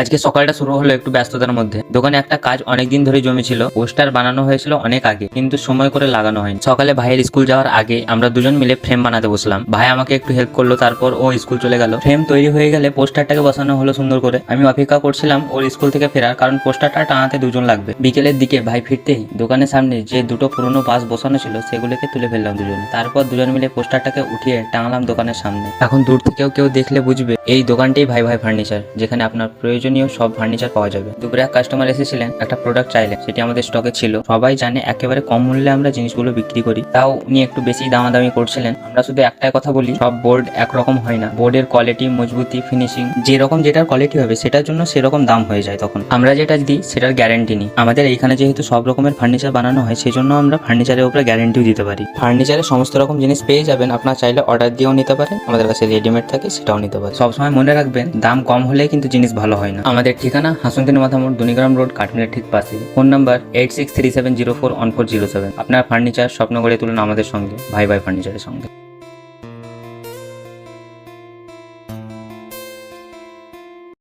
আজকে সকালটা শুরু হলো একটু ব্যস্ততার মধ্যে। দোকানে একটা কাজ অনেকদিন ধরে জমেছিল, পোস্টার বানানো হয়েছিল অনেক আগে, কিন্তু সময় করে লাগানো হয়নি। সকালে ভাইয়ের স্কুল যাওয়ার আগে আমরা দুজন মিলে ফ্রেম বানাতে বসলাম। ভাই আমাকে একটু হেল্প করল, তারপর ও স্কুল চলে গেল। ফ্রেম তৈরি হয়ে গেলে পোস্টারটাকে বসানো হলো সুন্দর করে। আমি অপেক্ষা করছিলাম ওর স্কুল থেকে ফেরার, কারণ পোস্টারটা টানাতে দুজন লাগবে। বিকেলের দিকে ভাই ফিরতেই দোকানের সামনে যে দুটো পুরনো বাস বসানো ছিল, সেগুলোকে তুলে ফেললাম দুজনে। তারপর দুজন মিলে পোস্টারটাকে উঠিয়ে টাঙালাম দোকানের সামনে। এখন দূর থেকেও কেউ দেখলে বুঝবে, এই দোকানটাই ভাই ভাই ফার্নিচার, যেখানে আপনার প্রয়োজনীয় সব ফার্নিচার পাওয়া যাবে। দুপুরে এক কাস্টমার এসেছিলেন, একটা প্রোডাক্ট চাইলেন, সেটি আমাদের স্টকে ছিল। সবাই জানে একেবারে কম মূল্যে আমরা জিনিসগুলো বিক্রি করি। তাও উনি একটু বেশি দামাদামি করছিলেন। আমরা শুধু একটাই কথা বলি, সব বোর্ড একরকম হয় না। বোর্ডের কোয়ালিটি মজবুতি ফিনিশিং যেরকম যেটার কোয়ালিটি হবে, সেটার জন্য সেরকম দাম হয়ে যায় তখন। আমরা যেটা দিই, সেটার গ্যারেন্টি নিই। আমাদের এইখানে যেহেতু সব রকমের ফার্নিচার বানানো হয় সেই জন্য আমরা ফার্নিচারের উপরে গ্যারেন্টিও দিতে পারি। ফার্নিচারে সমস্ত রকম জিনিস পেয়ে যাবেন। আপনার চাইলে অর্ডার দিয়েও নিতে পারেন। আমাদের কাছে রেডিমেড থাকে, সেটাও নিতে পারেন। সবসময় মনে রাখবেন, দাম কম হলে কিন্তু জিনিস ভালো হয় না। আমাদের ঠিকানা হাসনদিন মাথামোড় দুনিগ্রাম রোড কাঠমিলের ঠিক পাশে phone number eight six three seven zero four one four zero seven. আপনার ফার্নিচার স্বপ্ন গড়ে তুলুন আমাদের সঙ্গে। ভাই ভাই ফার্নিচারের সঙ্গে।